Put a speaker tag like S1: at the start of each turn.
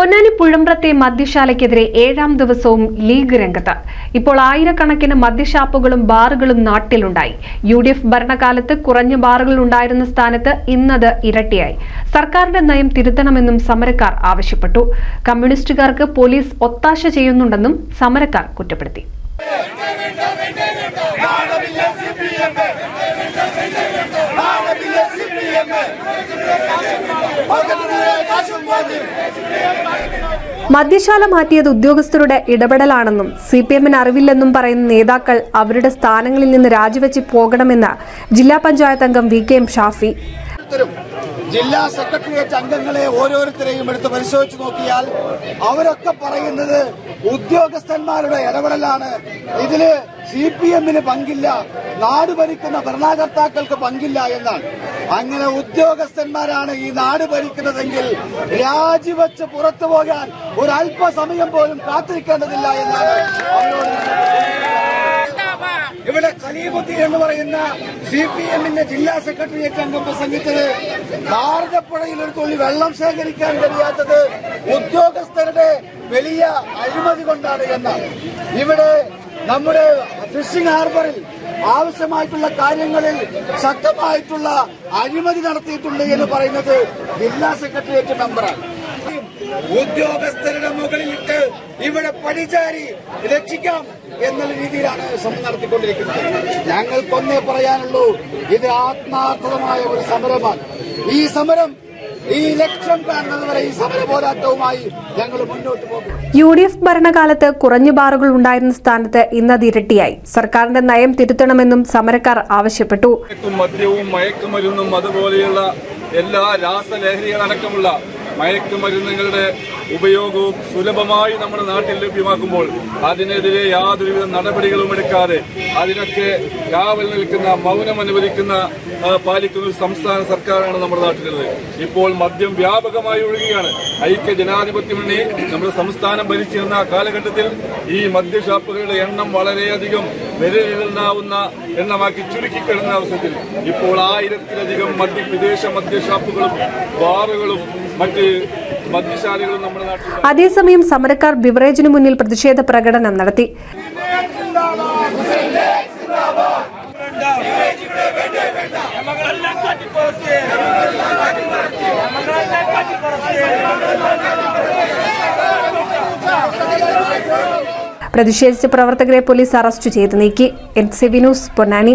S1: പൊന്നാനി പുഴമ്പ്രത്തെ മദ്യശാലയ്ക്കെതിരെ ഏഴാം ദിവസവും ലീഗ് രംഗത്ത്. ഇപ്പോൾ ആയിരക്കണക്കിന് മദ്യഷാപ്പുകളും ബാറുകളും നാട്ടിലുണ്ടായി. യു ഡി എഫ് ഭരണകാലത്ത് കുറഞ്ഞ ബാറുകൾ ഉണ്ടായിരുന്ന സ്ഥാനത്ത് ഇന്നത് ഇരട്ടിയായി. സർക്കാരിന്റെ നയം തിരുത്തണമെന്നും സമരക്കാർ ആവശ്യപ്പെട്ടു. കമ്മ്യൂണിസ്റ്റുകാർക്ക് പോലീസ് ഒത്താശ ചെയ്യുന്നുണ്ടെന്നും സമരക്കാർ കുറ്റപ്പെടുത്തി. മദ്യശാല മാറ്റിയത് ഉദ്യോഗസ്ഥരുടെ ഇടപെടലാണെന്നും സി പി എമ്മിന് അറിവില്ലെന്നും പറയുന്ന നേതാക്കൾ അവരുടെ സ്ഥാനങ്ങളിൽ നിന്ന് രാജിവെച്ച് പോകണമെന്ന് ജില്ലാ പഞ്ചായത്ത് അംഗം വി കെ എം ഷാഫി.
S2: ഓരോരുത്തരും ജില്ലാ സെക്രട്ടേറിയറ്റ് അംഗങ്ങളെ ഓരോരുത്തരെയും എടുത്ത് പരിശോധിച്ച് നോക്കിയാൽ അവരൊക്കെ പറയുന്നത് ഉദ്യോഗസ്ഥന്മാരുടെ ഇടപെടലാണ്. ഇതിൽ സി പി എമ്മിന് പങ്കില്ല നാട് ഭരിക്കുന്ന ഭരണകർത്താക്കൾക്ക് പങ്കില്ല എന്നാണ്. അങ്ങനെ ഉദ്യോഗസ്ഥന്മാരാണ് ഈ നാട് ഭരിക്കുന്നതെങ്കിൽ രാജിവെച്ച് പുറത്തു പോകാൻ ഒരു അല്പസമയം പോലും കാത്തിരിക്കേണ്ടതില്ല എന്നാണ് അവരോട് ഇവിടെ എന്ന് പറയുന്ന സി പി എമ്മിന്റെ ജില്ലാ സെക്രട്ടേറിയറ്റ് അംഗം പ്രസംഗിച്ചത് ഭാരതപ്പുഴയിൽ ഒരു തുള്ളി വെള്ളം ശേഖരിക്കാൻ കഴിയാത്തത് ഉദ്യോഗസ്ഥരുടെ വലിയ അഴിമതി കൊണ്ടാണ് എന്ന്. ഇവിടെ നമ്മുടെ ഫിഷിംഗ് ഹാർബറിൽ ആവശ്യമായിട്ടുള്ള കാര്യങ്ങളിൽ ശക്തമായിട്ടുള്ള അഴിമതി നടത്തിയിട്ടുണ്ട് എന്ന് പറയുന്നത് ജില്ലാ സെക്രട്ടേറിയറ്റ് മെമ്പറാണ്. ഉദ്യോഗസ്ഥരുടെ മുകളിലിട്ട് ഇവിടെ പടിചാരി രക്ഷിക്കാം എന്നുള്ള രീതിയിലാണ് ശ്രമം നടത്തിക്കൊണ്ടിരിക്കുന്നത്. ഞങ്ങൾക്കൊന്നേ പറയാനുള്ളൂ ഇത് ആത്മാർത്ഥമായ ഒരു സമരമാണ്. ഈ സമരം ഈ ലക്ഷ്യം കാണുന്നതുവരെ ഈ സമര പോരാട്ടവുമായി ഞങ്ങൾ മുന്നോട്ട് പോകും
S1: യു ഡി എഫ് ഭരണകാലത്ത് കുറഞ്ഞ ബാറുകൾ ഉണ്ടായിരുന്ന സ്ഥാനത്ത് ഇന്നത് ഇരട്ടിയായി. സർക്കാരിന്റെ നയം തിരുത്തണമെന്നും സമരക്കാർ ആവശ്യപ്പെട്ടു.
S3: മദ്യവും മയക്കുമരുന്നും അതുപോലെയുള്ള എല്ലാ രാസലഹരികളടക്കമുള്ള മയക്കുമരുന്നുകളുടെ ഉപയോഗവും സുലഭമായി നമ്മുടെ നാട്ടിൽ ലഭ്യമാക്കുമ്പോൾ അതിനെതിരെ യാതൊരുവിധ നടപടികളും എടുക്കാതെ അതിനൊക്കെ കാവൽ നിൽക്കുന്ന മൗനം അനുവദിക്കുന്ന പാലിക്കുന്ന ഒരു സംസ്ഥാന സർക്കാരാണ് നമ്മുടെ നാട്ടിലുള്ളത്. ഇപ്പോൾ മദ്യം വ്യാപകമായി ഒഴുകുകയാണ് ഐക്യ ജനാധിപത്യ മുന്നണി നമ്മുടെ സംസ്ഥാനം ഭരിച്ചിരുന്ന കാലഘട്ടത്തിൽ ഈ മദ്യഷാപ്പുകളുടെ എണ്ണം വളരെയധികം വിരലിലെണ്ണാവുന്ന എണ്ണമാക്കി ചുരുക്കിക്കിടുന്ന അവസരത്തിൽ ഇപ്പോൾ ആയിരത്തിലധികം മദ്യ വിദേശ മദ്യഷാപ്പുകളും ബാറുകളും മറ്റ് നമ്മുടെ നാട്ടിൽ
S1: അതേസമയം സമരക്കാർ ബിവറേജിന് മുന്നിൽ പ്രതിഷേധ പ്രകടനം നടത്തി. പ്രതിഷേധിച്ച പ്രവർത്തകരെ പോലീസ് അറസ്റ്റ് ചെയ്ത് നീക്കി. N C Vinoos Ponnani.